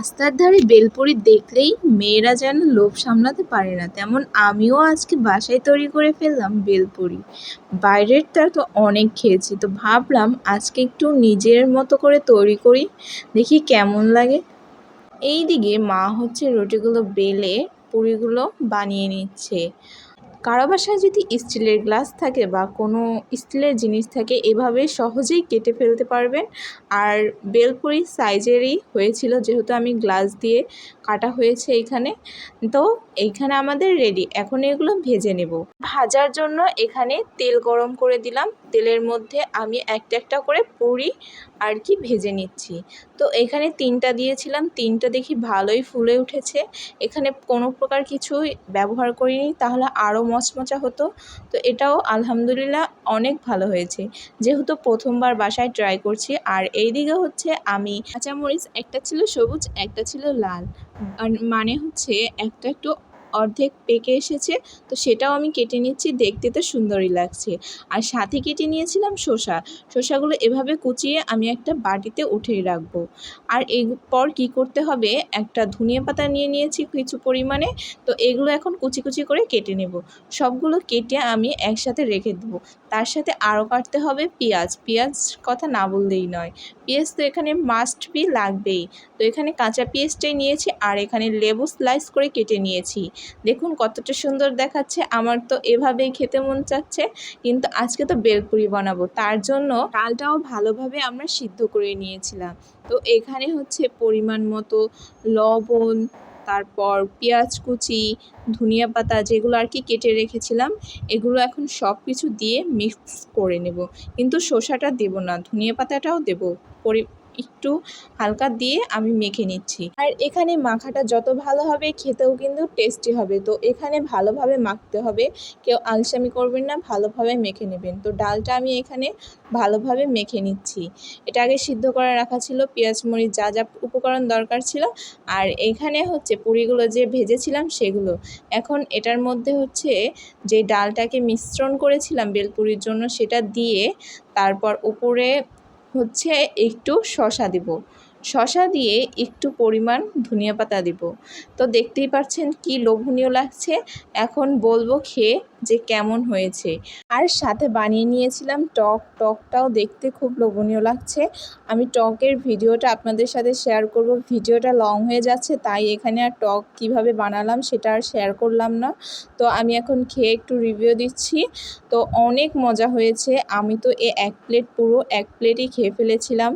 রাস্তার ধারে বেলপুরি দেখলেই মেয়েরা যেন লোভ সামলাতে পারে না। তেমন আমিও আজকে বাসায় তৈরি করে ফেললাম বেলপুরি। বাইরেরটা তো অনেক খেয়েছি, তো ভাবলাম আজকে একটু নিজের মতো করে তৈরি করি, দেখি কেমন লাগে। এই দিকে মা হচ্ছে রুটিগুলো বেলে পুরিগুলো বানিয়ে নিচ্ছে। কারও বাসায় যদি স্টিলের গ্লাস থাকে বা কোনো স্টিলের জিনিস থাকে, এভাবে সহজেই কেটে ফেলতে পারবেন। আর বেলপুরি সাইজেরই হয়েছিল, যেহেতু আমি গ্লাস দিয়ে কাটা হয়েছে এখানে। তো এইখানে আমাদের রেডি। এখন এগুলো ভেজে নেব। ভাজার জন্য এখানে তেল গরম করে দিলাম। তেলের মধ্যে আমি একটা একটা করে পুরি আর কি ভেজে নিচ্ছি। তো এখানে তিনটা দিয়েছিলাম তিনটা দেখি ভালোই ফুলে উঠেছে। এখানে কোনো প্রকার কিছুই ব্যবহার করিনি তাহলে আরও মচমচা হতো। তো এটাও আলহামদুলিল্লাহ অনেক ভালো হয়েছে। যেহেতু প্রথমবার বাসায় ট্রাই করছি আর এইদিকে হচ্ছে আমি কাঁচামরিচ একটা ছিল সবুজ একটা ছিল লাল। আর মানে হচ্ছে একটা একটু অর্ধেক পেকে এসেছে, তো সেটাও আমি কেটে নিচ্ছি, দেখতে তো সুন্দরই লাগছে। আর সাথে কেটে নিয়েছিলাম শসা। শসাগুলো এভাবে কুচিয়ে আমি একটা বাটিতে উঠিয়ে রাখব। আর এরপর কি করতে হবে, একটা ধনিয়া পাতা নিয়ে নিয়েছি কিছু পরিমাণে, তো এগুলো এখন কুচি কুচি করে কেটে নেব। সবগুলো কেটে আমি একসাথে রেখে দেবো। তার সাথে আরও কাটতে হবে পেঁয়াজ। পেঁয়াজ কথা না বললেই নয়। পেঁয়াজ তো এখানে মাস্ট বি লাগবেই। তো এখানে কাঁচা পেঁয়াজটাই নিয়েছি, আর এখানে লেবু স্লাইস করে কেটে নিয়েছি। দেখুন কতটা সুন্দর দেখাচ্ছে। আমার তো এভাবেই খেতে মন চাচ্ছে। কিন্তু আজকে তো বেলপুরি বানাবো। তার জন্য ডালটাও ভালোভাবে আমরা সিদ্ধ করে নিয়েছিলাম। তো এখানে হচ্ছে পরিমাণ মতো লবণ, তারপর পেঁয়াজ কুচি, ধনিয়া পাতা যেগুলো আর কি কেটে রেখেছিলাম, এগুলো এখন সব কিছু দিয়ে মিক্স করে নেব। কিন্তু শসাটা দেব না, ধনিয়া পাতাটাও দেবো। পরি একটু হালকা দিয়ে আমি মেখে নিচ্ছি। আর এখানে মাখাটা যত ভালো হবে, খেতেও কিন্তু টেস্টি হবে। তো এখানে ভালোভাবে মাখতে হবে। কেউ আলসামি করবেন না, ভালোভাবে মেখে নেবেন। তো ডালটা আমি এখানে ভালোভাবে মেখে নিচ্ছি। এটা আগে সিদ্ধ করে রাখা ছিল। পেঁয়াজ, মরিচ যা যা উপকরণ দরকার ছিল। আর এখানে হচ্ছে পুরিগুলো যে ভেজেছিলাম সেগুলো। এখন এটার মধ্যে হচ্ছে যে ডালটাকে মিশ্রণ করেছিলাম বেলপুরির জন্য, সেটা দিয়ে তারপর উপরে হচ্ছে একটু শশা দিব। শশা দিয়ে একটু পরিমাণ ধনিয়া পাতা দিব। তো দেখতেই পাচ্ছেন কি লোভনীয় লাগছে। এখন বলব খেয়ে যে কেমন হয়েছে। আর সাথে বানিয়ে নিয়েছিলাম টক। টকটাও দেখতে খুব লোভনীয় লাগছে। আমি টকের ভিডিওটা আপনাদের সাথে শেয়ার করব। ভিডিওটা লং হয়ে যাচ্ছে, তাই এখানে আর টক কীভাবে বানালাম সেটা আর শেয়ার করলাম না। তো আমি এখন খেয়ে একটু রিভিউ দিচ্ছি। তো অনেক মজা হয়েছে। আমি তো এ এক প্লেট পুরো এক প্লেটই খেয়ে ফেলেছিলাম।